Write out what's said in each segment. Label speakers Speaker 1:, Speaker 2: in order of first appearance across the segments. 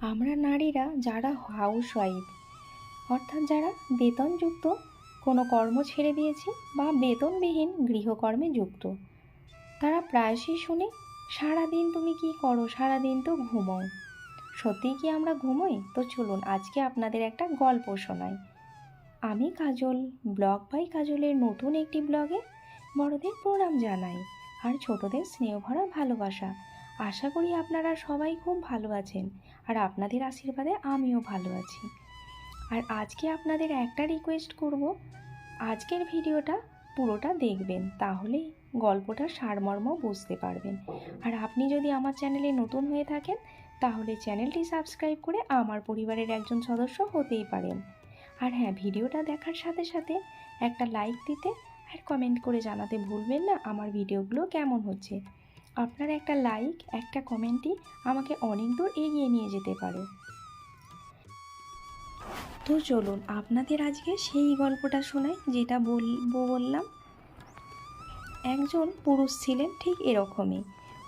Speaker 1: আমরা নারীরা যারা হাউস ওয়াইফ অর্থাৎ যারা বেতনযুক্ত, কোনো কর্ম ছেড়ে দিয়েছি বা বেতনবিহীন গৃহকর্মে যুক্ত, তারা প্রায়শই শুনে, সারাদিন তুমি কি করো? সারাদিন তো ঘুমোও। সত্যিই কি আমরা ঘুমোই? তো চলুন, আজকে আপনাদের একটা গল্প শোনাই। আমি কাজল, ব্লগ বাই কাজলের নতুন একটি ব্লগে বড়দের প্রণাম জানাই, আর ছোটদের স্নেহভরা ভালোবাসা। আশা করি আপনারা সবাই খুব ভালো আছেন আর আপনাদের আশীর্বাদে আমিও ভালো আছি। আর আজকে আপনাদের একটা রিকোয়েস্ট করব। আজকের ভিডিওটা পুরোটা দেখবেন তাহলেই গল্পটার সারমর্ম বুঝতে পারবেন। আর আপনি যদি আমার চ্যানেলে নতুন হয়ে থাকেন, তাহলে চ্যানেলটি সাবস্ক্রাইব করে আমার পরিবারের একজন সদস্য হতেই পারেন। আর হ্যাঁ ভিডিওটা দেখার সাথে সাথে একটা লাইক দিতে আর কমেন্ট করে জানাতে ভুলবেন না আমার ভিডিওগুলো কেমন হচ্ছে। আপনার একটা লাইক একটা কমেন্টই আমাকে অনেক দূর এগিয়ে নিয়ে যেতে পারে। তো চলুন আপনাদের আজকে সেই গল্পটা শোনাই, যেটা বলব বললাম। একজন পুরুষ ছিলেন ঠিক এরকমই।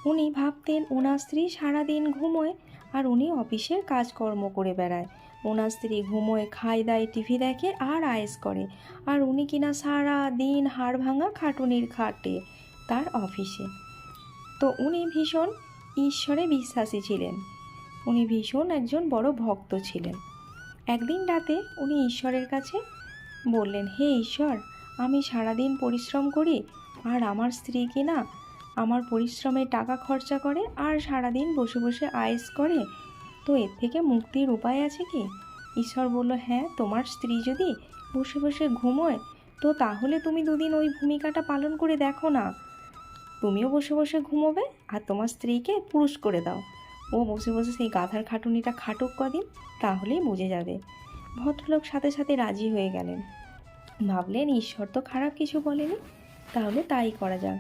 Speaker 1: উনি ভাবতেন ওনার স্ত্রী সারাদিন ঘুমোয় আর উনি অফিসের কাজকর্ম করে বেড়ায়। ওনার স্ত্রী ঘুমোয়, খায়, দায়, টিভি দেখে আর আয়েস করে। আর উনি কিনা সারা দিন হাড় ভাঙা খাটুনির খাটে তার অফিসে। তো উনি ভীষণ ঈশ্বরে বিশ্বাসী ছিলেন। উনি ভীষণ একজন বড় ভক্ত ছিলেন। একদিন রাতে উনি ঈশ্বরের কাছে বললেন, হে ঈশ্বর, আমি সারাদিন পরিশ্রম করি, আর আমার স্ত্রী কিনা আমার পরিশ্রমে টাকা খরচা করে আর সারাদিন বসে বসে আয়েস করে? তো এর থেকে মুক্তির উপায় আছে কি? ঈশ্বর বলল হ্যাঁ তোমার স্ত্রী যদি বসে বসে ঘুমোয়, তো তাহলে তুমি দুদিন ওই ভূমিকাটা পালন করে দেখো না। তুমিও বসে বসে ঘুমোবে আর তোমার স্ত্রীকে পুরুষ করে দাও। ও বসে বসে সেই গাধার খাটুনিটা খাটুক কদিন, তাহলেই বুঝে যাবে। ভদ্রলোক সাথে সাথে রাজি হয়ে গেলেন। ভাবলেন ঈশ্বর তো খারাপ কিছু বলেনি, তাহলে তাই করা যাক।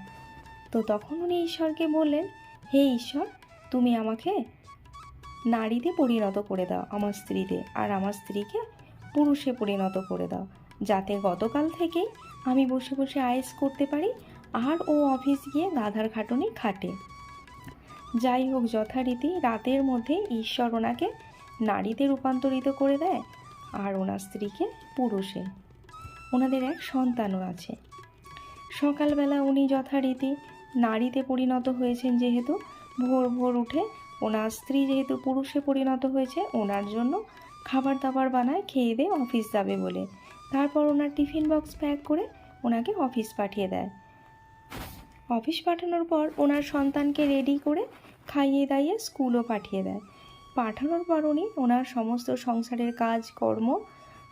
Speaker 1: তো তখন উনি ঈশ্বরকে বললেন, হে ঈশ্বর, তুমি আমাকে নারীতে পরিণত করে দাও, আমার স্ত্রীতে, আর আমার স্ত্রীকে পুরুষে পরিণত করে দাও। যাতে গতকাল থেকেই আমি বসে বসে আয়েস করতে পারি আর ও অফিস গিয়ে গাধার খাটুনি খাটে। যাই হোক, যথারীতি রাতের মধ্যে ঈশ্বর ওনাকে নারীতে রূপান্তরিত করে দেয় আর ওনার স্ত্রীকে পুরুষে। ওনাদের এক সন্তানও আছে। সকালবেলা উনি যথারীতি নারীতে পরিণত হয়েছেন যেহেতু, ভোর ভোর উঠে ওনার স্ত্রী যেহেতু পুরুষে পরিণত হয়েছে, ওনার জন্য খাবার দাবার বানায় খেয়ে দিয়ে অফিস যাবে বলে। তারপর ওনার টিফিন বক্স প্যাক করে ওনাকে অফিস পাঠিয়ে দেয়। অফিস পাঠানোর পর ওনার সন্তানকে রেডি করে খাইয়ে দাইয়ে স্কুলও পাঠিয়ে দেয়। পাঠানোর পর উনি ওনার সমস্ত সংসারের কাজ, কর্ম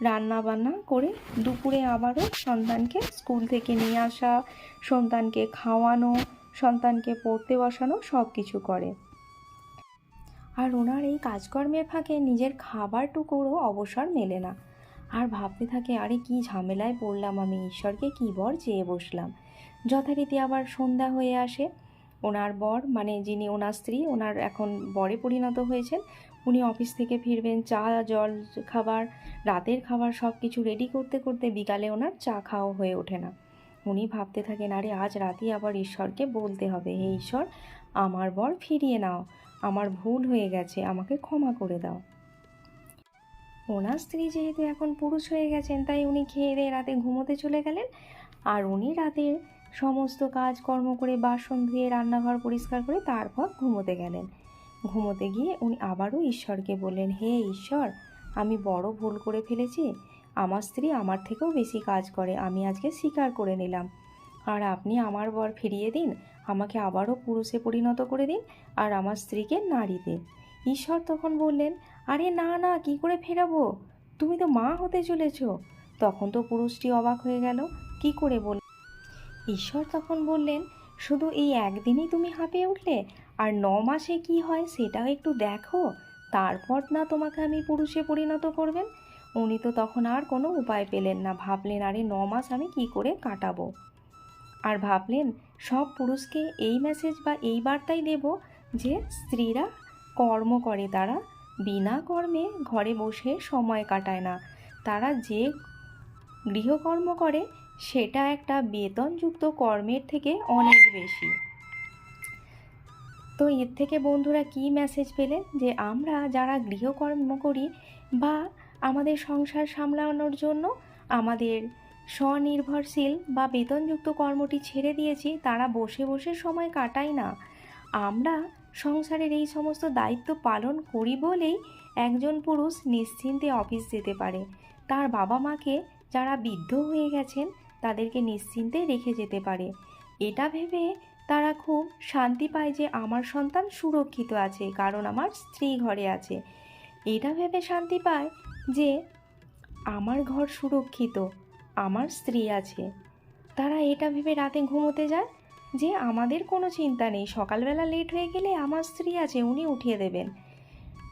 Speaker 1: রান্না বান্না করে দুপুরে আবারও সন্তানকে স্কুল থেকে নিয়ে আসা, সন্তানকে খাওয়ানো, সন্তানকে পড়তে বসানো সব কিছু করে। আর ওনার এই কাজকর্মের ফাঁকে নিজের খাবারটুকুরও অবসর মেলে না। আর ভাবতে থাকে, আরে, কি ঝামেলায় পড়লাম আমি, ঈশ্বরকে কী বর চেয়ে বসলাম? যথারীতি আবার সন্ধ্যা হয়ে আসে। ওনার বর মানে যিনি ওনার স্ত্রী, ওনার এখন বরে পরিণত হয়েছেন, উনি অফিস থেকে ফিরবেন, চা, জল, খাবার, রাতের খাবার সব কিছু রেডি করতে করতে বিকালে ওনার চা খাওয়া হয়ে ওঠে না। উনি ভাবতে থাকেন, আরে, আজ রাতেই আবার ঈশ্বরকে বলতে হবে। হে ঈশ্বর, আমার বর ফিরিয়ে নাও। আমার ভুল হয়ে গেছে, আমাকে ক্ষমা করে দাও। ওনার স্ত্রী যেহেতু এখন পুরুষ হয়ে গেছেন, তাই উনি খেয়ে দিয়ে রাতে ঘুমোতে চলে গেলেন। আর উনি রাতের সমস্ত কাজ কর্ম করে বাসন ধুয়ে রান্নাঘর পরিষ্কার করে তারপর ঘুমোতে গেলেন। ঘুমোতে গিয়ে উনি আবারও ঈশ্বরকে বললেন, হে ঈশ্বর, আমি বড় ভুল করে ফেলেছি। আমার স্ত্রী আমার থেকেও বেশি কাজ করে, আমি আজকে স্বীকার করে নিলাম। আর আপনি আমার বর ফিরিয়ে দিন, আমাকে আবারও পুরুষে পরিণত করে দিন আর আমার স্ত্রীকে নারী দিন। ঈশ্বর তখন বললেন, আরে না না, কি করে ফেরাবো? তুমি তো মা হতে চলেছ। তখন তো পুরুষটি অবাক হয়ে গেল, কি করে বল ঈশ্বর তখন বললেন, শুধু এই একদিনই তুমি হাঁপিয়ে উঠলে? আর ন মাসে কি হয় সেটাও একটু দেখো। তারপর না তোমাকে আমি পুরুষে পরিণত করবেন? উনি তো তখন আর কোনো উপায় পেলেন না। ভাবলেন, আরে, ন মাস আমি কি করে কাটাবো? আর ভাবলেন, সব পুরুষকে এই মেসেজ বা এই বার্তাই দেব যে স্ত্রীরা কর্ম করে তারা। বিনা কর্মে ঘরে বসে সময় কাটায় না। তারা যে গৃহকর্ম করে সেটা একটা বেতনযুক্ত কর্মের থেকে অনেক বেশি। তো এর থেকে বন্ধুরা কি মেসেজ পেলেন যে আমরা যারা গৃহকর্ম করি বা আমাদের সংসার সামলানোর জন্য আমাদের স্বনির্ভরশীল বা বেতনযুক্ত কর্মটি ছেড়ে দিয়েছি, তারা বসে বসে সময় কাটায় না। আমরা সংসারের এই সমস্ত দায়িত্ব পালন করি বলেই একজন পুরুষ নিশ্চিন্তে অফিস যেতে পারে। তার বাবা মাকে যারা বৃদ্ধ হয়ে গেছেন তাদেরকে নিশ্চিন্তে রেখে যেতে পারে। এটা ভেবে তারা খুব শান্তি পায় যে আমার সন্তান সুরক্ষিত আছে, কারণ আমার স্ত্রী ঘরে আছে। এটা ভেবে শান্তি পায় যে আমার ঘর সুরক্ষিত, আমার স্ত্রী আছে। তারা এটা ভেবে রাতে ঘুমোতে যায় যে আমাদের কোনো চিন্তা নেই, সকালবেলা লেট হয়ে গেলে আমার স্ত্রী আছে, উনি উঠিয়ে দেবেন।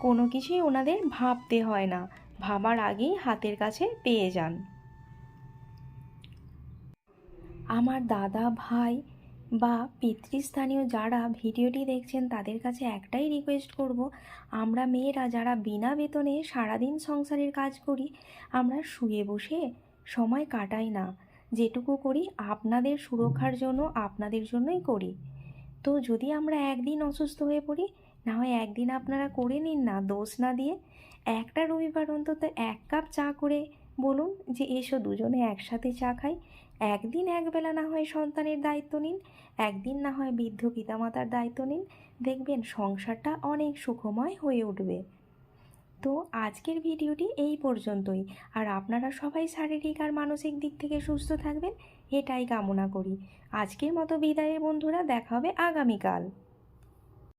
Speaker 1: কোনো কিছুই ওনাদের ভাবতে হয় না, ভাবার আগেই হাতের কাছে পেয়ে যান। আমার দাদা, ভাই বা পিতৃস্থানীয় যারা ভিডিওটি দেখছেন, তাদের কাছে একটাই রিকোয়েস্ট করব, আমরা মেয়েরা যারা বিনা বেতনে সারাদিন সংসারের কাজ করি, আমরা শুয়ে বসে সময় কাটাই না। যেটুকু করি, আপনাদের সুরক্ষার জন্য, আপনাদের জন্যই করি। তো যদি আমরা একদিন অসুস্থ হয়ে পড়ি, না হয় একদিন আপনারা করে নিন না, দোষ না দিয়ে। একটা রবিবার অন্তত এক কাপ চা করে বলুন যে, এসো দুজনে একসাথে চা খাই। একদিন একবেলা না হয় সন্তানের দায়িত্ব নিন, একদিন না হয় বৃদ্ধ পিতামাতার দায়িত্ব নিন, দেখবেন সংসারটা অনেক সুখময় হয়ে উঠবে। তো আজকের ভিডিওটি এই পর্যন্তই। আর আপনারা সবাই শারীরিক আর মানসিক দিক থেকে সুস্থ থাকবেন, এটাই কামনা করি। আজকের মতো বিদায়ের বন্ধুরা, দেখা হবে আগামীকাল।